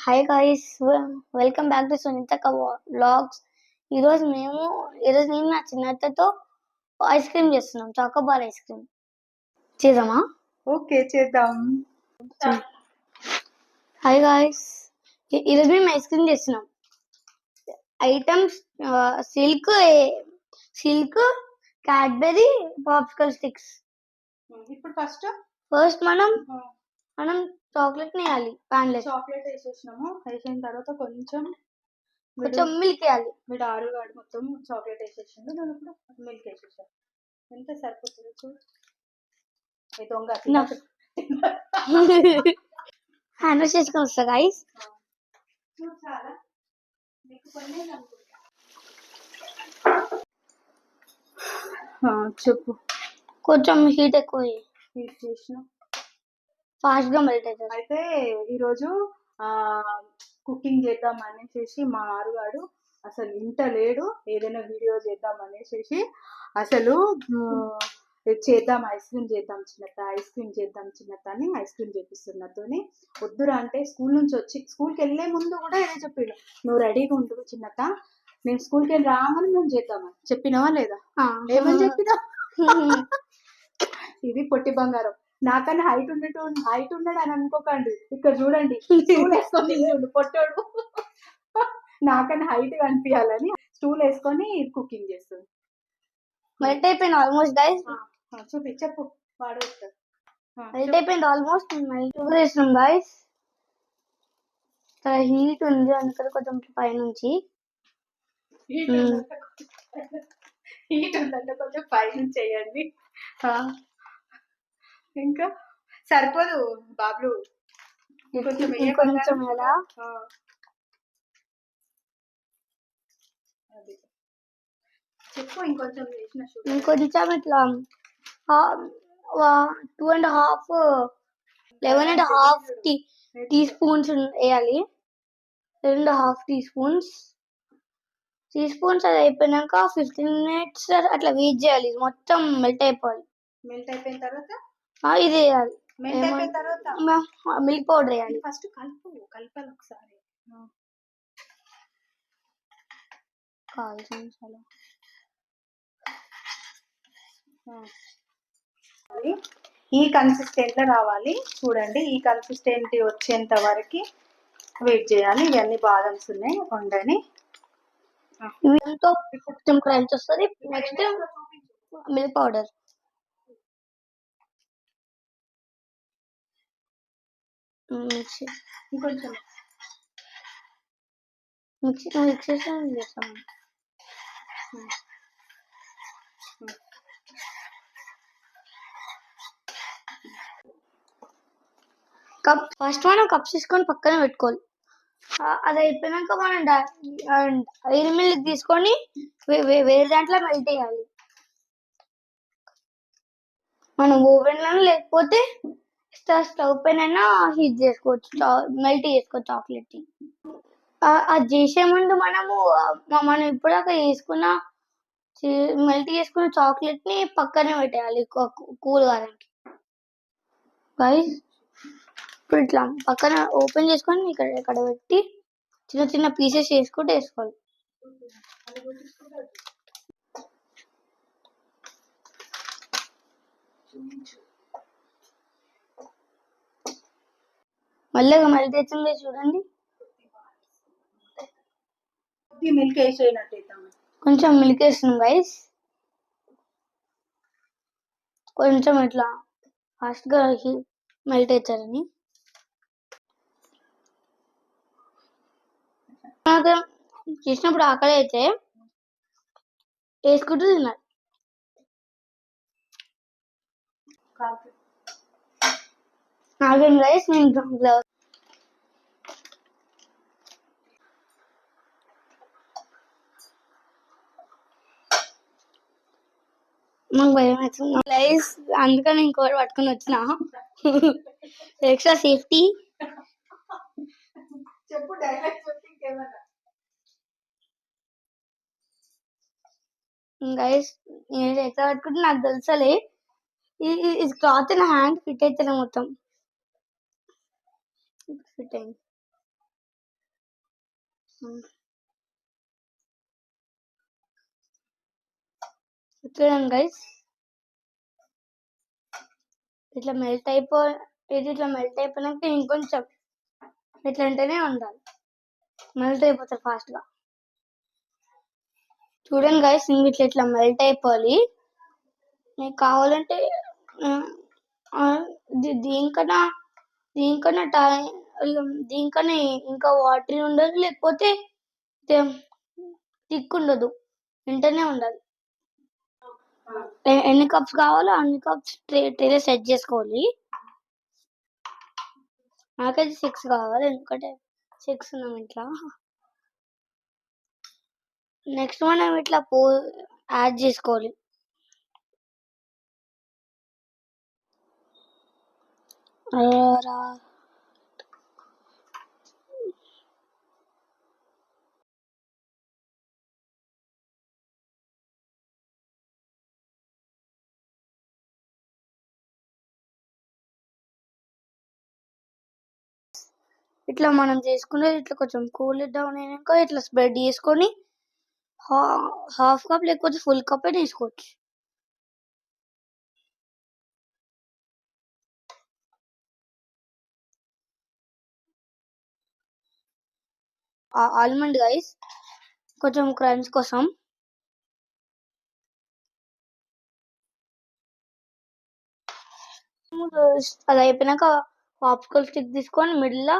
Hi guys welcome back to సునీతక vlogs ఈరోజు మేము ఈరోజు నేను నా చిన్నత్తతో ఐస్ క్రీమ్ చేస్తున్నాం. చాకోబార్ ఐస్ క్రీమ్ చేద్దామా? ఓకే చేద్దాం. హాయ్ గాయ్స్ ఈరోజు మేము ఐస్ క్రీమ్ చేస్తున్నాం. Items silk silk Cadbury popsicle sticks ఇప్పుడు ఫస్ట్ ఫస్ట్ మనం మనం చాక్లెట్ వేయాలి ప్యాన్లెస్. చాక్లెట్ వేసేసినాము వేసిన తర్వాత కొంచెం కొంచెం మిల్క్ వేయాలి. వీడు ఆరుగాడు మొత్తం చాక్లెట్ వేసేసిండు దాని ఇప్పుడు మిల్క్ వేసేసాం. ఎంత సరిపోతుంది చూడు. దొంగ హ్యాండ్ వాష్ చేసుకొని వస్తా పని చెప్పు. కొంచెం హీట్ ఎక్కువ హీట్ చేసిన. ఫాస్ట్గా మెల్ట్ అవుతుంది. అయితే ఈరోజు ఆ కుకింగ్ చేద్దాం అనేసి మా ఆరుగాడు అసలు ఇంట లేడు ఏదైనా వీడియో చేద్దాం అనేసి అసలు చేద్దాం ఐస్ క్రీమ్ చేద్దాం చిన్నత ఐస్ క్రీమ్ చేద్దాం చిన్నత అని ఐస్ క్రీమ్ చేపిస్తున్నతోని వద్దురా అంటే స్కూల్ నుంచి వచ్చి స్కూల్కి వెళ్ళే ముందు కూడా ఇదే చెప్పిండు నువ్వు రెడీగా ఉండు చిన్నత నేను స్కూల్కి వెళ్ళి రాగానే మేము చేద్దామని చెప్పినావా లేదా? ఏమని చెప్పినా ఇది పొట్టి బంగారం. నాకన్నా హైట్ ఉండేటో హైట్ ఉన్నాడు అని అనుకోకండి. ఇక్కడ చూడండి. స్టూల్ వేసుకొని పొట్టాడు. నాకన్నా హైట్ కనిపించాలని స్టూల్ వేసుకొని కుకింగ్ చేస్తుంది. మెల్ట్ అయిపోయింది ఆల్మోస్ట్ గైస్ చూపి చెప్పు. వాడు మెల్ట్ అయిపోయింది ఆల్మోస్ట్ మెల్ట్ వేసినాం గైస్ హీట్ ఉంది అందుకని కొంచెం పైనుంచి. హీట్ ఉందంటే కొంచెం- హీట్ ఉందంటే కొంచెం పైన చేయండి. ఇంకా సరిపోదు బాబులు? కొంచెం ఎలా. చెప్పు ఇంకొంచెం షుగర్. ఇంకొంచెం ఇట్లా two and half eleven and half tea teaspoons వేయాలి. రెండు half teaspoons. Teaspoons అది అయిపోయినాక ఫిఫ్టీన్ మినిట్స్ అట్లా వెయిట్ చేయాలి. మొత్తం మెల్ట్ అయిపోవాలి. మెల్ట్ అయిపోయిన తర్వాత ఇది వేయాలి మెల్ట్ అయిపోయిన తర్వాత మిల్క్ పౌడర్ వేయాలి ఫస్ట్ కలుపు కలపాలి ఒకసారి. ఆ. కావాల్సిన చాలా ఈ కన్సిస్టెంట్లో రావాలి. చూడండి ఈ కన్సిస్టెంట్ వచ్చేంత వరకు వెయిట్ చేయాలి. ఇవన్నీ బాదమ్స్ ఉన్నాయి ఉండని. దీంతో కొంచెం క్రంచ్ వస్తుంది. నెక్స్ట్ మిల్క్ పౌడర్ మిక్సీ ఇంకొంచెం మిక్సీ మిక్స్ చేసి చేస్తాం కప్ ఫస్ట్ మనం కప్స్ తీసుకొని పక్కన పెట్టుకోవాలి. అది అయిపోయినాక మనం ఐదు మిల్క్ తీసుకొని వే- వేరే దాంట్లో మెల్ట్ చేయాలి. మనం ఓవెన్ లేకపోతే స్టవ్ పైన అయినా హీట్ చేసుకోవచ్చు మెల్ట్ చేసుకోవచ్చు చాక్లెట్ అది చేసే ముందు మనము మనం ఇప్పటిదాకా వేసుకున్న మెల్ట్ చేసుకున్న చాక్లెట్ని పక్కనే పెట్టేయాలి కూల్ కావడానికి. గైస్ ఇప్పుడు ఇట్లా పక్కన ఓపెన్ చేసుకొని ఇక్కడ ఇక్కడ పెట్టి చిన్న చిన్న పీసెస్ చేసుకుంటూ వేసుకోవాలి. మళ్ళీ మెల్ట్ అవుతుంది చూడండి. మిల్క్ కొంచెం మిల్క్ వేస్తున్నాం గైస్ కొంచెం ఇట్లా ఫాస్ట్గా మెల్ట్ అవుతారని నాకు చేసినప్పుడు ఆకలి అయితే వేసుకుంటూ తిన్నారు నాకేం రైస్ నేను గ్లౌస్ నాకు భయం అవుతుంది. అందుకని ఇంకోటి పట్టుకొని వచ్చిన. ఎక్స్ట్రా సేఫ్టీ చెప్పు గైస్ నేను ఎట్లా పట్టుకుంటే నాకు తెలుసలే. ఇది క్లాత్ నా హ్యాండ్ ఫిట్ అవుతుంది మొత్తం. ఫిట్ చూడండి గైస్ ఇట్లా మెల్ట్ అయిపో ఇది ఇట్లా మెల్ట్ అయిపోయినాక ఇంకొంచెం ఇట్లా అంటేనే ఉండాలి. మెల్ట్ అయిపోతారు ఫాస్ట్గా చూడండి గైస్ ఇంక ఇట్లా ఇట్లా మెల్ట్ అయిపోవాలి. మీకు కావాలంటే దీనికన్నా దీనికన్నా టైం దీనికన్నా ఇంకా వాటర్ ఉండదు లేకపోతే థిక్ ఉండదు వెంటనే ఉండాలి ఎన్ని కప్స్ కావాలో అన్ని కప్స్ ట్రే ట్రేలో సెట్ చేసుకోవాలి. నాకైతే సిక్స్ కావాలి ఎందుకంటే సిక్స్ ఉన్నాం ఇట్లా. నెక్స్ట్ మనం ఇట్లా పో యాడ్ చేసుకోవాలి. అరా ఇట్లా మనం చేసుకునేది ఇట్లా కొంచెం కూల్ డౌన్ అయినాక ఇట్లా స్ప్రెడ్ చేసుకొని హాఫ్ కప్ లేకపోతే ఫుల్ కప్ అయినా వేసుకోవచ్చు ఆల్మండ్ గైస్ కొంచెం క్రంచ్ కోసం అది అయిపోయినాక పాప్కార్న్ స్టిక్ తీసుకొని మిడిల్లో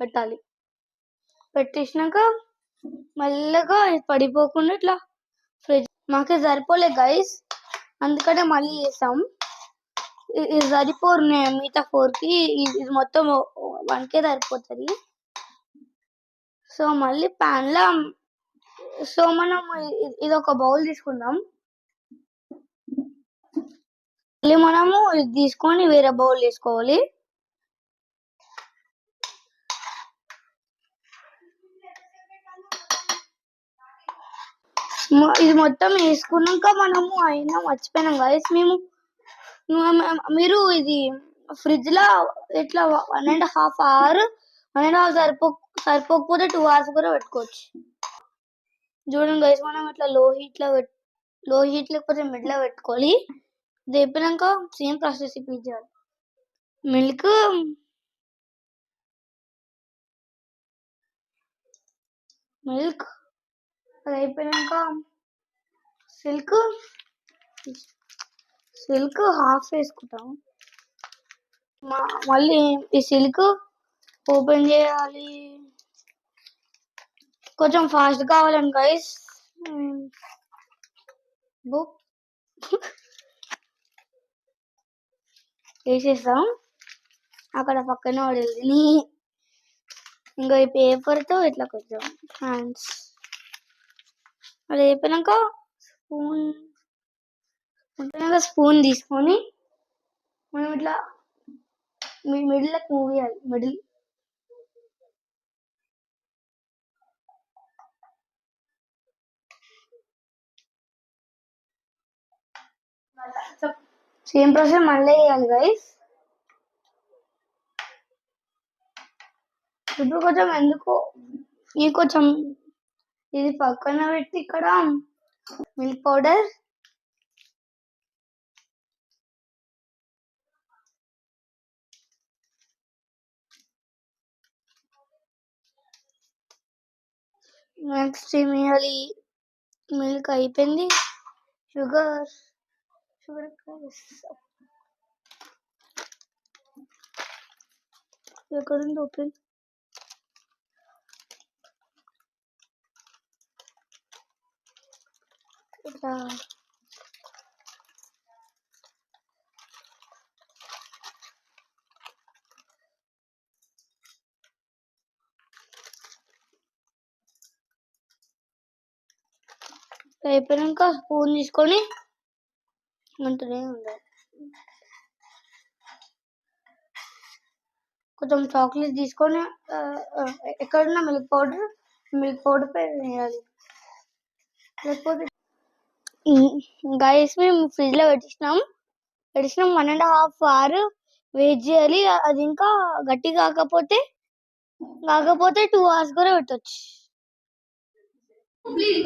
పెట్టాలి. పెట్టేసినాక మెల్లగా పడిపోకుండా ఇట్లా ఫ్రిడ్జ్ మాకే సరిపోలే గైస్ అందుకనే మళ్ళీ చేసాం. ఇది సరిపోరు మిగతా ఫోర్కి ఇది మొత్తం వన్ కే సరిపోతుంది. సో మళ్ళీ ప్యాన్లో సో మనం ఇది ఒక బౌల్ తీసుకుందాం. మళ్ళీ మనము ఇది తీసుకొని వేరే బౌల్ వేసుకోవాలి. ఇది మొత్తం వేసుకున్నాక మనము అయినా మర్చిపోయినాం గైస్ మేము మీరు ఇది ఫ్రిడ్జ్లో ఇట్లా one and half hour one and half సరిపో సరిపోకపోతే టూ అవర్స్ కూడా పెట్టుకోవచ్చు. చూడండి గైస్ మనం ఇట్లా లో హీట్లో లో హీట్ లేకపోతే మిడ్లో పెట్టుకోవాలి. ఇది సేమ్ ప్రాసెస్ ఇప్పించాలి మిల్క్ మిల్క్ అది అయిపోయినాక సిల్క్ సిల్క్ హాఫ్ వేసుకుంటాం. మళ్ళీ ఈ సిల్క్ ఓపెన్ చేయాలి. కొంచెం ఫాస్ట్ కావాలండి గైస్. బుక్ వేసేస్తాం అక్కడ పక్కన పడేది. ఇంకా ఈ పేపర్తో ఇట్లా కొంచెం హ్యాండ్స్ అది అయిపోయినాక స్పూన్ ఉంటున్నాక స్పూన్ తీసుకొని మనం ఇట్లా మిడిల్ మూవ్ చేయాలి మిడిల్. సేమ్ ప్రాసెస్ మళ్ళీ చేయాలి గైస్ ఇప్పుడు కొంచెం ఎందుకు ఇది కొంచెం ఇది పక్కన పెట్టి ఇక్కడ మిల్క్ పౌడర్. నెక్స్ట్ మీ మిల్క్ అయిపోయింది. షుగర్ షుగర్ ఎక్కడుంది ఓపెన్. ఇట్లా అయిపోయాక స్పూన్ తీసుకొని ఉంటూనే ఉండాలి. కొంచెం చాక్లెట్ తీసుకొని ఎక్కడున్న మిల్క్ పౌడర్ మిల్క్ పౌడర్ పైన వేయాలి. లేకపోతే గైస్ మేము ఫ్రిడ్జ్లో పెట్టించినాం. పెట్టించినాం one and half hour wait చేయాలి. అది ఇంకా గట్టి కాకపోతే కాకపోతే టూ అవర్స్ కూడా పెట్టొచ్చు. Please